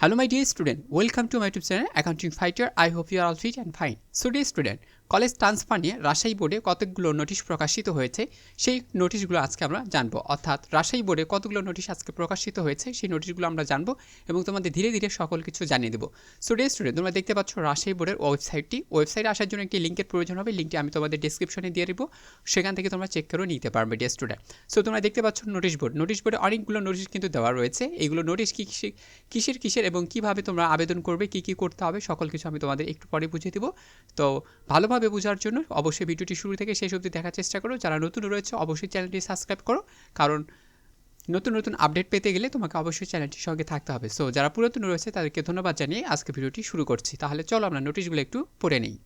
Hello my dear student, welcome to my YouTube channel Accounting Fighter. I hope you are all fit and fine. So dear student, college transfer নিয়ে রাজশাহী বোর্ডে কতগুলো notice প্রকাশিত হয়েছে, সেই নোটিশগুলো আজকে আমরা জানব। অর্থাৎ রাজশাহী বোর্ডে কতগুলো নোটিশ আজকে প্রকাশিত হয়েছে, সেই নোটিশগুলো আমরা জানব এবং তোমাদের ধীরে ধীরে সকল কিছু জানিয়ে দেবো। সো ডে স্টুডেন্ট তোমরা দেখতে পাচ্ছ রাজশাহী বোর্ডের ওয়েবসাইটটি। ওয়েবসাইটে আসার জন্য একটি লিঙ্কের প্রয়োজন হবে, লিঙ্কটি আমি তোমাদের ডিসক্রিপশনে দিয়ে দেবো। সেখান থেকে তোমরা চেক করেও নিতে পারবে ডে স্টুডেন্ট সো তোমরা দেখতে পাচ্ছ নোটিশ বোর্ড। নোটিশ বোর্ডে অনেকগুলো নোটিশ কিন্তু দেওয়া রয়েছে। এইগুলো নোটিশ কী কিসের কিসের এবং কীভাবে তোমরা আবেদন করবে, কী কী করতে হবে, সকল কিছু আমি তোমাদের একটু পরে বুঝিয়ে দেবো। তো, ভালোভাবে বোঝার জন্য। অবশ্যই ভিডিওটি শুরু থেকে শেষ অবধি দেখার চেষ্টা করো। যারা নতুন রয়েছে, অবশ্যই চ্যানেলটি সাবস্ক্রাইব করো। কারণ নতুন নতুন আপডেট পেতে গেলে তোমাকে অবশ্যই চ্যানেলটির সঙ্গে থাকতে হবে। সো যারা পুরাতন রয়েছে, তাদেরকে ধন্যবাদ জানিয়ে আজকে ভিডিওটি শুরু করছি। তাহলে চলো আমরা নোটিশগুলো একটু পড়ে নিই।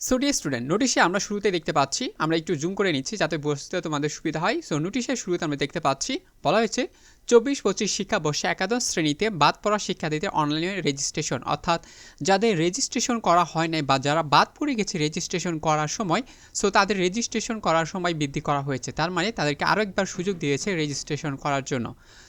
সো ডিয়ার স্টুডেন্ট নোটিশে আমরা শুরুতে দেখতে পাচ্ছি, আমরা একটু জুম করে নিচ্ছি যাতে বুঝতে তোমাদের সুবিধা হয়। সো নোটিশের শুরুতে আমরা দেখতে পাচ্ছি, বলা হয়েছে চব্বিশ পঁচিশ শিক্ষাবর্ষে একাদশ শ্রেণীতে বাদ পড়া শিক্ষার্থীদের অনলাইনে রেজিস্ট্রেশন অর্থাৎ যাদের রেজিস্ট্রেশন করা হয় নাই বা যারা বাদ পড়ে গেছে রেজিস্ট্রেশন করার সময় সো তাদের রেজিস্ট্রেশন করার সময় বৃদ্ধি করা হয়েছে। তার মানে তাদেরকে আরও একবার সুযোগ দিয়েছে রেজিস্ট্রেশন করার জন্য।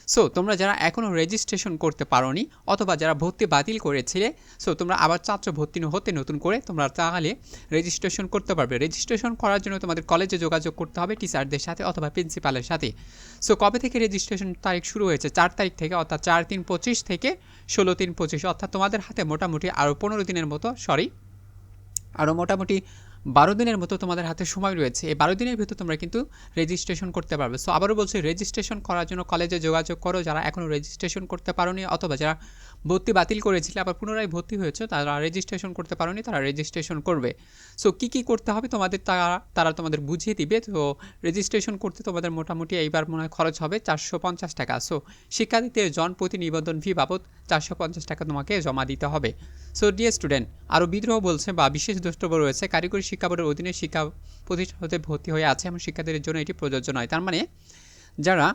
সো তোমরা যারা এখনও রেজিস্ট্রেশন করতে পারোনি, অথবা যারা ভর্তি বাতিল করেছিলে সো তোমরা আবার চাচ্ছ ভর্তি হতে নতুন করে, তোমরা তাহলে রেজিস্ট্রেশন করতে পারবে। রেজিস্ট্রেশন করার জন্য তোমাদের কলেজে যোগাযোগ করতে হবে টিচারদের সাথে অথবা প্রিন্সিপালের সাথে। সো কবে থেকে রেজিস্ট্রেশন তারিখ শুরু হয়েছে চার তারিখ থেকে, অর্থাৎ চার তিন পঁচিশ থেকে ষোলো তিন পঁচিশ। অর্থাৎ তোমাদের হাতে মোটামুটি আরও পনেরো দিনের মতো সরি আরও মোটামুটি বারো দিনের মতো তোমাদের হাতে সময় রয়েছে। এই বারো দিনের ভিতর তোমরা কিন্তু রেজিস্ট্রেশন করতে পারবে। সো আবারও বলছি রেজিস্ট্রেশন করার জন্য কলেজে যোগাযোগ করো। যারা এখনও রেজিস্ট্রেশন করতে পারোনি, অথবা যারা ভর্তি বাতিল করেছিলে, আবার পুনরায় ভর্তি হয়েছে, তারা রেজিস্ট্রেশন করতে পারোনি, তারা রেজিস্ট্রেশন করবে। সো কী কী করতে হবে তোমাদের তারা তারা তোমাদের বুঝিয়ে দিবে। তো রেজিস্ট্রেশন করতে তোমাদের মোটামুটি এইবার মনে হয় খরচ হবে চারশো পঞ্চাশ টাকা। সো শিক্ষার্থীদের জন প্রতি নিবন্ধন ফি বাবদ চারশো পঞ্চাশ টাকা তোমাকে জমা দিতে হবে। সো ডিএ স্টুডেন্ট আরও বিদ্রোহ বলছে বা বিশেষ দ্রষ্টব্য রয়েছে, কারিগরি শিক্ষা বোর্ডের অধীনে শিক্ষা প্রতিষ্ঠান হতে ভর্তি হয়ে আছে এমন শিক্ষার্থীদের জন্য এটি প্রযোজ্য নয়। তার মানে যারা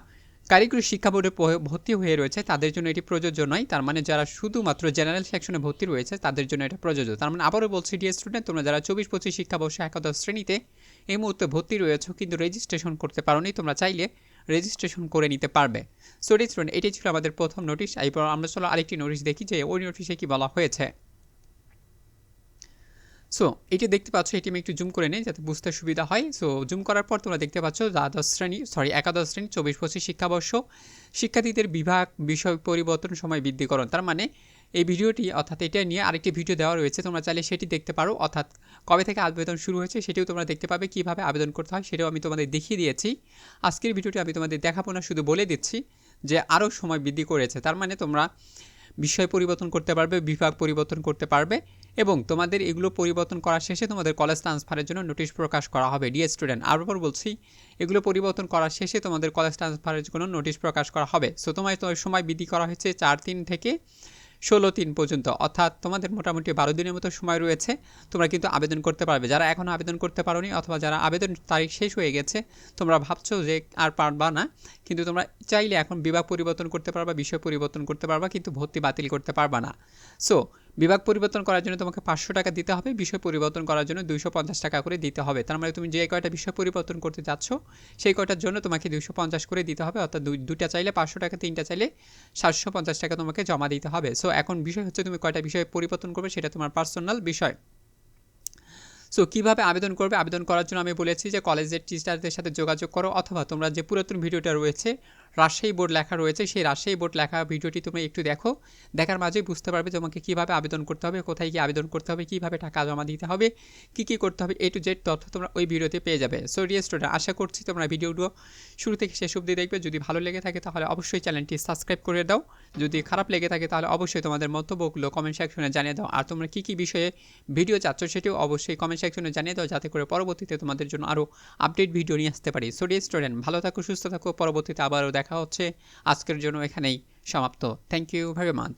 কারিগরি শিক্ষা বোর্ডে ভর্তি হয়ে রয়েছে, তাদের জন্য এটি প্রযোজ্য নয়। তার মানে যারা শুধুমাত্র জেনারেল সেকশনে ভর্তি রয়েছে, তাদের জন্য এটা প্রযোজ্য। তার মানে আবারও বলছি ডিএ স্টুডেন্ট, তোমরা যারা চব্বিশ পঁচিশ শিক্ষাবর্ষে একাদশ শ্রেণীতে এই মুহূর্তে ভর্তি রয়েছে, কিন্তু রেজিস্ট্রেশন করতে পারোনি, তোমরা চাইলে রেজিস্ট্রেশন করে নিতে পারবে। সো স্টুডেন্ট এটি ছিল আমাদের প্রথম নোটিশ এরপর আমরা চলো আরেকটি নোটিশ দেখি যে ওই নোটিশে কি বলা হয়েছে। সো এটি দেখতে পাচ্ছ, এটি আমি একটু জুম করে নিই যাতে বুঝতে সুবিধা হয়। সো জুম করার পর তোমরা দেখতে পাচ্ছ, দ্বাদশ শ্রেণি সরি একাদশ শ্রেণি, চব্বিশ, পঁচিশ শিক্ষাবর্ষ, শিক্ষার্থীদের বিভাগ, বিষয় পরিবর্তন, সময় বৃদ্ধিকরণ। তার মানে এই ভিডিওটি, অর্থাৎ এটা নিয়ে আরেকটি ভিডিও দেওয়া রয়েছে। তোমরা চাইলে সেটি দেখতে পারো। অর্থাৎ কবে থেকে আবেদন শুরু হয়েছে, সেটিও তোমরা দেখতে পাবে। কীভাবে আবেদন করতে হয়, সেটাও আমি তোমাদের দেখিয়ে দিয়েছি। আজকের ভিডিওটি আমি তোমাদের দেখাবো না, শুধু বলে দিচ্ছি যে আরও সময় বৃদ্ধি করেছে। তার মানে তোমরা বিষয় পরিবর্তন করতে পারবে, বিভাগ পরিবর্তন করতে পারবে। এবং তোমাদের এগুলো পরিবর্তন করার শেষে তোমাদের কলেজ ট্রান্সফারের জন্য নোটিশ প্রকাশ করা হবে। ডিএ স্টুডেন্ট আরও বলছি, এগুলো পরিবর্তন করার শেষে তোমাদের কলেজ ট্রান্সফারের জন্য নোটিশ প্রকাশ করা হবে। সো তোমার সময় বৃদ্ধি করা হয়েছে চার তিন থেকে ষোলো তিন পর্যন্ত। অর্থাৎ তোমাদের মোটামুটি বারো দিনের মতো সময় রয়েছে। তোমরা কিন্তু আবেদন করতে পারবে। যারা এখনও আবেদন করতে পারোনি অথবা যারা আবেদন তারিখ শেষ হয়ে গেছে, তোমরা ভাবছ যে আর পারবা না। কিন্তু তোমরা চাইলে এখন বিভাগ পরিবর্তন করতে পারবা, বিষয় পরিবর্তন করতে পারবা, কিন্তু ভর্তি বাতিল করতে পারবা না। সো বিভাগ পরিবর্তন করার জন্য তোমাকে পাঁচশো টাকা দিতে হবে, বিষয় পরিবর্তন করার জন্য দুইশো পঞ্চাশ টাকা করে দিতে হবে। তার মানে তুমি যে কয়টা বিষয় পরিবর্তন করতে যাচ্ছ, সেই কয়টার জন্য তোমাকে দুইশো পঞ্চাশ করে দিতে হবে, অর্থাৎ দুইটা চাইলে পাঁচশো টাকা, তিনটা চাইলে সাতশো পঞ্চাশ টাকা তোমাকে জমা দিতে হবে। সো এখন বিষয় হচ্ছে তুমি কয়টা বিষয় পরিবর্তন করবে সেটা তোমার পার্সোনাল বিষয়। সো কীভাবে আবেদন করবে? আবেদন করার জন্য আমি বলেছি যে কলেজের টিচারদের সাথে যোগাযোগ করো অথবা তোমরা যে পুরাতন ভিডিওটা রয়েছে, রাজশাহী বোর্ড লেখা রয়েছে, সেই রাজশাহী বোর্ড লেখা ভিডিওটি তুমি একটু দেখো। দেখার মাঝেই বুঝতে পারবে তোমাকে কীভাবে আবেদন করতে হবে, কোথায় গিয়ে আবেদন করতে হবে, কীভাবে টাকা জমা দিতে হবে, কী কী করতে হবে এ টু জেড তথ্য তোমরা ওই ভিডিওতে পেয়ে যাবে। সো ডিয়ার স্টুডেন্ট আশা করছি তোমরা ভিডিওগুলো শুরু থেকে শেষ অবধি দেখবে। যদি ভালো লেগে থাকে তাহলে অবশ্যই চ্যানেলটি সাবস্ক্রাইব করে দাও। যদি খারাপ লেগে থাকে তাহলে অবশ্যই তোমাদের মন্তব্যগুলো কমেন্ট সেকশনে জানিয়ে দাও। আর তোমরা কী কী বিষয়ে ভিডিও চাচ্ছ সেটিও অবশ্যই কমেন্ট সেকশনে জানিয়ে দাও, যাতে করে পরবর্তীতে তোমাদের জন্য আরও আপডেট ভিডিও নিয়ে আসতে পারি। সো ডিয়ার স্টুডেন্ট ভালো থাকো, সুস্থ থাকো। পরবর্তীতে আবারও দেখা হচ্ছে। আজকের জন্য এখানেই সমাপ্ত। Thank you very much